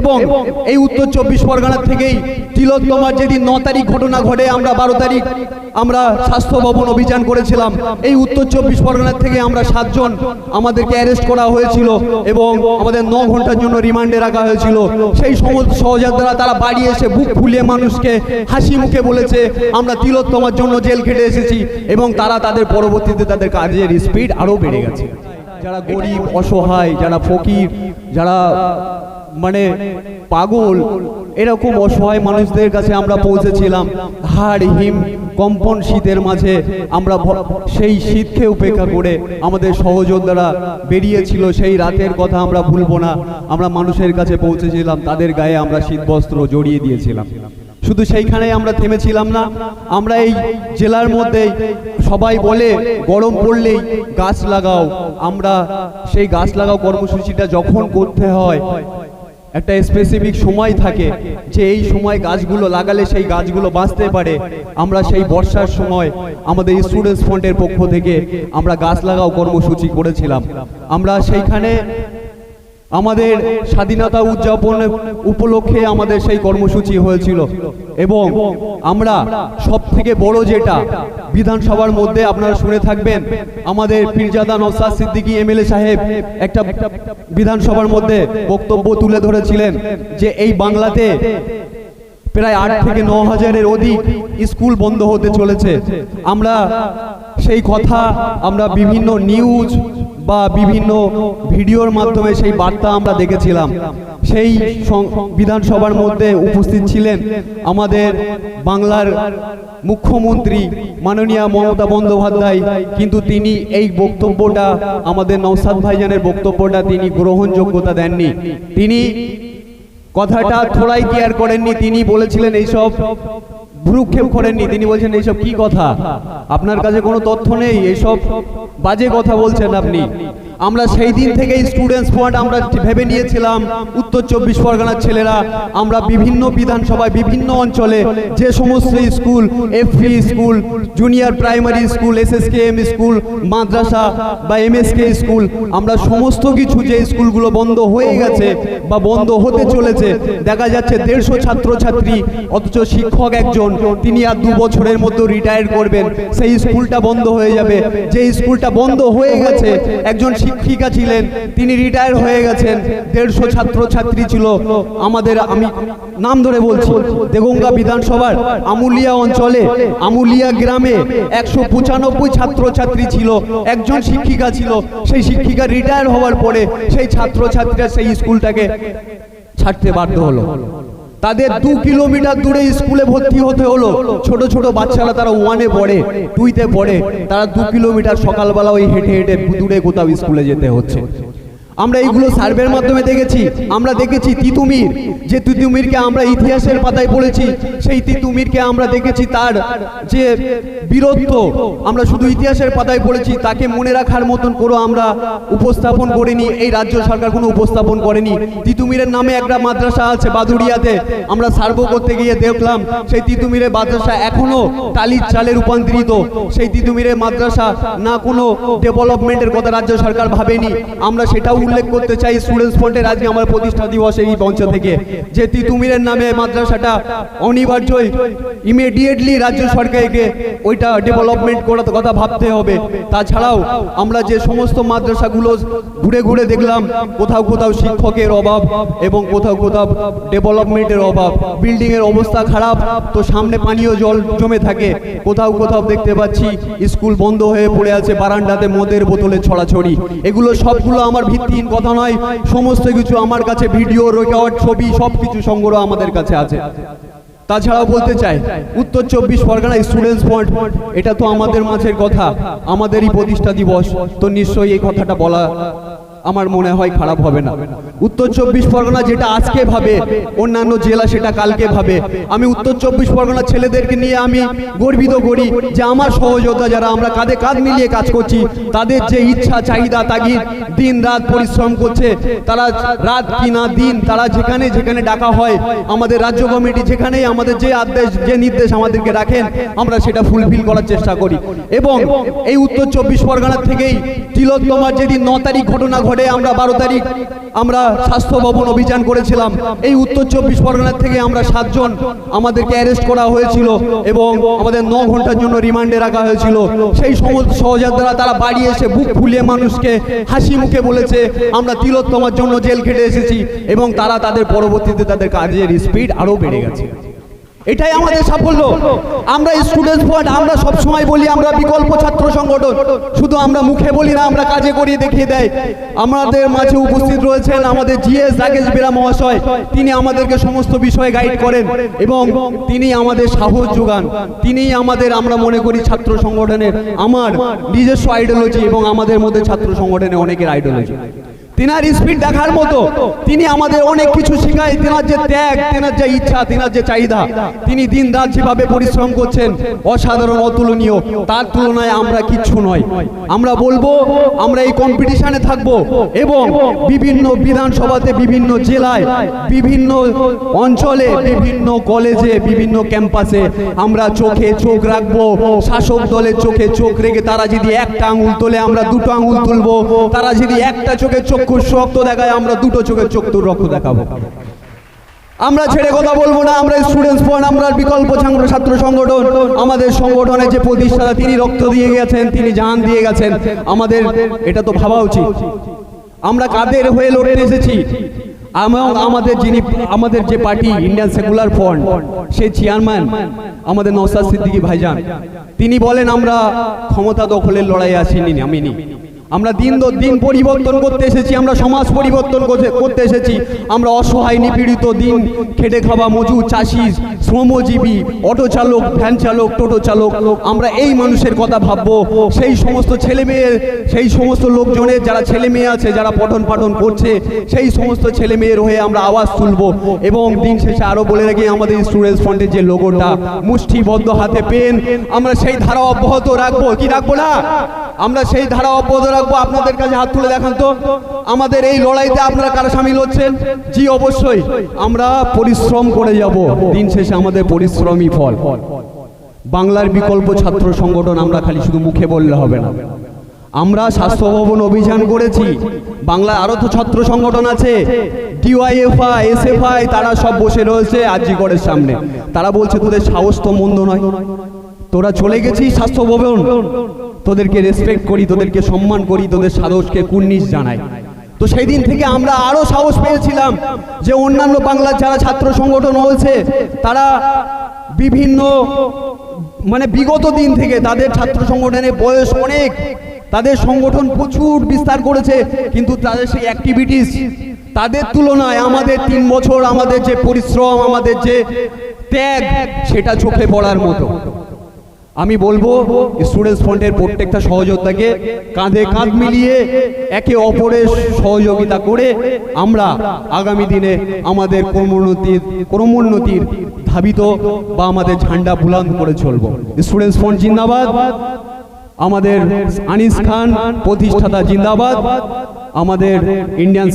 এবং এই উত্তর চব্বিশ পরগনার থেকেই তিলোত্তমার যেদিন ন তারিখ ঘটনা ঘটে আমরা বারো তারিখ আমরা স্বাস্থ্য ভবন অভিযান করেছিলাম। এই উত্তর চব্বিশ পরগনার থেকে আমরা সাতজন আমাদেরকে অ্যারেস্ট করা হয়েছিল এবং আমাদের ন ঘণ্টার জন্য রিমান্ডে রাখা হয়েছিল। সেই সমস্ত সহযোদ্ধারা তারা বাড়ি এসে বুক ফুলিয়ে মানুষকে হাসি মুখে বলেছে আমরা তিলোত্তমার জন্য জেল খেটে এসেছি। এবং তারা তাদের পরবর্তীতে তাদের কাজের স্পিড আরও বেড়ে গেছে। যারা গরিব অসহায় যারা ফকির যারা মানে পাগল। এরকম অসহায় মানুষদের কাছে আমরা পৌঁছেছিলাম। হাড়, হিম, কম্পন শীতের মাঝে আমরা সেই শীতকে উপেক্ষা করে আমাদের সহযোদ্ধারা বেরিয়েছিল। সেই রাতের কথা আমরা ভুলবো না। আমরা মানুষের কাছে পৌঁছেছিলাম। তাদের গায়ে আমরা শীতবস্ত্র জড়িয়ে দিয়েছিলাম। শুধু সেইখানে আমরা থেমেছিলাম না। আমরা এই জেলার মধ্যে সবাই বলে, গরম পড়লেই গাছ লাগাও। আমরা সেই গাছ লাগাও কর্মসূচিটা যখন করতে হয় একটা স্পেসিফিক সময় থাকে যে এই সময় গাছগুলো লাগালে সেই গাছগুলো বাঁচতে পারে। আমরা সেই বর্ষার সময় আমাদের স্টুডেন্টস ফ্রন্টের পক্ষ থেকে আমরা গাছ লাগাও কর্মসূচি করেছিলাম। আমরা সেইখানে আমাদের স্বাধীনতা উদযাপন উপলক্ষে আমাদের সেই কর্মসূচি হয়েছিল। এবং আমরা সব থেকে বড় যেটা, বিধানসভার মধ্যে আপনারা শুনে থাকবেন, আমাদের পীরজাদা নওসাদ সিদ্দিকী এমএলএ সাহেব একটা বিধানসভার মধ্যে বক্তব্য তুলে ধরেছিলেন যে এই বাংলাতে প্রায় আট থেকে ন হাজারের অধিক স্কুল বন্ধ হতে চলেছে। আমরা সেই কথা, আমরা বিভিন্ন নিউজ বা বিভিন্ন ভিডিওর মাধ্যমে সেই বার্তা আমরা দেখেছিলাম। সেই বিধানসভার মধ্যে উপস্থিত ছিলেন আমাদের বাংলার মুখ্যমন্ত্রী মাননীয় মমতা বন্দ্যোপাধ্যায়। কিন্তু তিনি এই বক্তব্যটা আমাদের নৌসাদ ভাইজানের বক্তব্যটা তিনি গ্রহণযোগ্যতা দেননি। তিনি কথাটা থোড়াই কেয়ার করেননি। তিনি বলেছিলেন এইসব ভ্রুক্ষেপ করেননি। তিনি বলছেন, এইসব কি কথা? আপনার কাছে কোনো তথ্য নেই? এইসব বাজে কথা বলছেন আপনি। আমরা সেই দিন থেকে স্টুডেন্টস পয়েন্ট আমরা ভেবে নিয়েছিলাম। উত্তর চব্বিশ পরগনার ছেলেরা আমরা বিভিন্ন বিধানসভায় বিভিন্ন অঞ্চলে যে সমস্ত school FP school junior primary school SSKM school মাদ্রাসা বা এমএসকে স্কুল আমরা সমস্ত কিছু যে স্কুলগুলো বন্ধ হয়ে গেছে বা বন্ধ হতে চলেছে দেখা যাচ্ছে দেড়শো ছাত্রছাত্রী অথচ শিক্ষক একজন তিনি আর দু বছরের মধ্যে রিটায়ার করবেন। সেই স্কুলটা বন্ধ হয়ে যাবে। যে স্কুলটা বন্ধ হয়ে গেছে একজন শিক্ষিকা ছিলেন, তিনি রিটায়ার হয়ে গেছেন, দেড়শো ছাত্রছাত্রী ছিল। আমাদের আমি নাম ধরে বলছি, দেগঙ্গা বিধানসভার আমুলিয়া অঞ্চলে, আমুলিয়া গ্রামে একশো পঁচানব্বই ছাত্রছাত্রী ছিল। একজন শিক্ষিকা ছিল, সেই শিক্ষিকা রিটায়ার হওয়ার পরে সেই ছাত্রছাত্রীরা সেই স্কুলটাকে ছাড়তে বাধ্য হলো। তাদের দু কিলোমিটার দূরে স্কুলে ভর্তি হতে হলো। ছোট ছোট বাচ্চারা তারা ওয়ানে পড়ে টুইতে পড়ে। তারা দু কিলোমিটার সকালবেলা ওই হেঁটে হেঁটে দূরে কোথাও স্কুলে যেতে হচ্ছে। আমরা এইগুলো সার্ভের মাধ্যমে দেখেছি। আমরা দেখেছি। তিতুমির। যে তিতুমিরকে আমরা ইতিহাসের পাতায় পড়েছি সেই তিতুমিরকে আমরা দেখেছি তার যে বীরত্ব। আমরা শুধু ইতিহাসের পাতায় পড়েছি তাকে মনে রাখার মতন কোনো আমরা উপস্থাপন করিনি। এই রাজ্য সরকার কোনো উপস্থাপন করেনি। তিতুমিরের নামে একটা মাদ্রাসা আছে বাদুড়িয়াতে। আমরা সার্ভ করতে গিয়ে দেখলাম সেই তিতুমিরের মাদ্রাসা এখনও টালির চালে রূপান্তরিত। সেই তিতুমিরের মাদ্রাসা না কোনো ডেভেলপমেন্টের কথা রাজ্য সরকার ভাবেনি। আমরা সেটাও উল্লেখ করতে চাই স্টুডেন্টস ফ্রন্টের আজকে আমার প্রতিষ্ঠা দিবস এই মঞ্চ থেকে। যে তিতুমিরের নামে মাদ্রাসাটা অনিবার্যই ইমিডিয়েটলি রাজ্য সরকারকে ওইটা ডেভেলপমেন্ট করার কথা ভাবতে হবে। তাছাড়াও আমরা যে সমস্ত মাদ্রাসাগুলো ঘুরে ঘুরে দেখলাম, কোথাও কোথাও শিক্ষকের অভাব এবং কোথাও কোথাও ডেভেলপমেন্টের অভাব। বিল্ডিং এর অবস্থা খারাপ, তো সামনে পানীয় জল জমে থাকে। কোথাও কোথাও দেখতে পাচ্ছি স্কুল বন্ধ হয়ে পড়ে আছে, বারান্দাতে মদের বোতলে ছড়াছড়ি। এগুলো সবগুলো আমার ভিত্তিহীন কথা নয়, সমস্ত কিছু আমার কাছে ভিডিও রেকর্ড ছবি সব কিছু সংগ্রহ আমাদের কাছে আছে। তাছাড়াও বলতে চাই, উত্তর চব্বিশ পরগনা স্টুডেন্টস পয়েন্ট এটা তো আমাদের মাঝের কথা, আমাদেরই প্রতিষ্ঠা দিবস, তো নিশ্চয়ই এই কথাটা বলা আমার মনে হয় খারাপ হবে না। উত্তর চব্বিশ পরগনা যেটা আজকে ভাবে, অন্যান্য জেলা সেটা কালকে ভাবে। আমি উত্তর চব্বিশ পরগনা ছেলেদেরকে নিয়ে আমি গর্বিত করি যে আমার সহযোদ্ধা যারা আমরা কাঁধে কাঁধ মিলিয়ে কাজ করছি, তাদের যে ইচ্ছা, চাহিদা, তাগিদ দিন রাত পরিশ্রম করছে, তারা রাত কি না দিন, তারা যেখানে যেখানে ডাকা হয়, আমাদের রাজ্য কমিটি যেখানেই আমাদের যে আদেশ, যে নির্দেশ আমাদেরকে রাখেন, আমরা সেটা ফুলফিল করার চেষ্টা করি। এবং এই উত্তর চব্বিশ পরগনার থেকেই তিলোত্তমার যেদিন ন তারিখ ঘটনা ঘটে ঘটে আমরা বারো তারিখ আমরা স্বাস্থ্য ভবন অভিযান করেছিলাম। এই উত্তর চব্বিশ পরগনার থেকে আমরা সাতজন আমাদেরকে অ্যারেস্ট করা হয়েছিল এবং আমাদের ন ঘণ্টার জন্য রিমান্ডে রাখা হয়েছিল। সেই সমস্ত সহযোদ্ধারা তারা বাড়ি এসে বুক ফুলিয়ে মানুষকে হাসি মুখে বলেছে, আমরা তিলোত্তমার জন্য জেল খেটে এসেছি। এবং তারা তাদের পরবর্তীতে তাদের কাজের স্পিড আরও বেড়ে গেছে। এটাই আমাদের সাফল্য। আমরা স্টুডেন্ট ফ্রন্ট আমরা সবসময় বলি আমরা বিকল্প ছাত্র সংগঠন। শুধু আমরা মুখে বলি না, আমরা কাজে করিয়ে দেখিয়ে দেয়। আমাদের মাঝে উপস্থিত রয়েছেন আমাদের জিএস রাকেশ বেরা মহাশয়। তিনি আমাদেরকে সমস্ত বিষয়ে গাইড করেন এবং তিনি আমাদের সাহস যোগান। তিনি আমাদের, আমরা মনে করি, ছাত্র সংগঠনের, আমার নিজস্ব আইডিওলজি এবং আমাদের মধ্যে ছাত্র সংগঠনে অনেকের আইডিওলজি তিনার স্পিড দেখার মতো তিনি আমাদের অনেক কিছু শেখায়। তিনার যে ত্যাগ, তিনার যে ইচ্ছা, তিনার যে চাহিদা, তিনি দিন রাত যেভাবে পরিশ্রম করছেন, অসাধারণ, অতুলনীয়, তার তুলনায় আমরা কিচ্ছু নয়। আমরা বলব, আমরা এই কম্পিটিশনে থাকব এবং বিভিন্ন বিধানসভাতে, বিভিন্ন জেলায়, বিভিন্ন অঞ্চলে, বিভিন্ন কলেজে বিভিন্ন ক্যাম্পাসে আমরা চোখে চোখ রাখব। শাসক দলের চোখে চোখ রেখে তারা যদি একটা আঙুল তোলে, আমরা দুটো আঙুল তুলবো। তারা যদি একটা চোখে চক্ষুর রক্ত দেখায় আমরা দুটো চোখের চক্ষুর রক্ত দেখাবো। আমরা ছেড়ে কথা বলব না, আমরা স্টুডেন্টস ফোন আমরা বিকল্প ছাত্র সংগঠন। আমাদের সংগঠনের যে প্রতিষ্ঠাতা, তিনি রক্ত দিয়ে গেছেন, তিনি জান দিয়ে গেছেন। আমাদের, এটা তো ভাবা উচিত। আমরা কাদের হয়ে লড়ে এসেছি? আমাদের যিনি, আমাদের যে পার্টি ইন্ডিয়ান সেকুলার ফ্রন্ট সেই চেয়ারম্যান আমাদের নৌসাদ সিদ্দিকী ভাইজান। তিনি বলেন, আমরা ক্ষমতা দখলের লড়াই আসিনি নামিনি আমরা দিন দিন পরিবর্তন করতে এসেছি, আমরা সমাজ পরিবর্তন করতে- এসেছি। আমরা অসহায়, নিপীড়িত দিন খেটে খাওয়া মজুর চাষি, শ্রমজীবী, অটো চালক, ভ্যান চালক, টোটো চালক, আমরা এই মানুষের কথা ভাববো। সেই সমস্ত ছেলে মেয়ে সেই সমস্ত লোকজনের যারা ছেলে মেয়ে আছে, যারা পঠন পাঠন করছে, সেই সমস্ত ছেলে মেয়ের হয়ে আমরা আওয়াজ তুলবো। এবং দিন শেষে আরও বলে রাখি, আমাদের স্টুডেন্টস ফ্রন্টের যে লোগোটা মুষ্টিবদ্ধ হাতে পেন, আমরা সেই ধারা অব্যাহত রাখব। কি রাখব না? আমরা সেই ধারা অব্যাহত রাখব। আপনাদের কাছে হাত তুলে দেখান তো। আমাদের এই লড়াইতে আপনারা কারা সামিল হচ্ছেন? জি, অবশ্যই। আমরা পরিশ্রম করে যাব। দিন শেষে আমাদের পরিশ্রমই ফল। বাংলার বিকল্প ছাত্র সংগঠন আমরা খালি শুধু মুখে বললে হবে না। আমরা স্বাস্থ্য ভবন অভিযান করেছি। বাংলায় আরও তো ছাত্র সংগঠন আছে। ডিওয়াইএফআই, এসএফআই, তারা সব বসে রয়েছে আজিগড়ের সামনে। তারা বলছে, তোদের সাহস তো মন্দ নয়। তোরা চলে গেছিস স্বাস্থ্য ভবন? তোদেরকে রেসপেক্ট করি, তোদেরকে সম্মান করি, তোদের সাহসকে কুর্নিশ জানাই। তো সেই দিন থেকে আমরা আরও সাহস পেয়েছিলাম যে অন্যান্য বাংলার যারা ছাত্র সংগঠন হয়েছে, তারা বিভিন্ন মানে বিগত দিন থেকে তাদের ছাত্র সংগঠনের বয়স অনেক, তাদের সংগঠন প্রচুর বিস্তার করেছে, কিন্তু তাদের সেই অ্যাক্টিভিটিস তাদের তুলনায় আমাদের তিন বছর আমাদের যে পরিশ্রম, আমাদের যে ত্যাগ, সেটা চোখে পড়ার মতো। আমি বলব স্টুডেন্টস ফ্রন্টের প্রত্যেকটা সহযোদ্ধাকে কাঁধে কাঁধ মিলিয়ে একে অপরের সহযোগিতা করে আমরা আগামী দিনে আমাদের ক্রমোন্নতির ক্রমোন্নতির ধাবিত বা আমাদের ঝান্ডা বুলান্ত করে চলবো। স্টুডেন্টস ফ্রন্ট জিন্দাবাদ। আমাদের আনিস খান প্রতিষ্ঠাতা জিন্দাবাদ। আমাদের ইন্ডিয়ান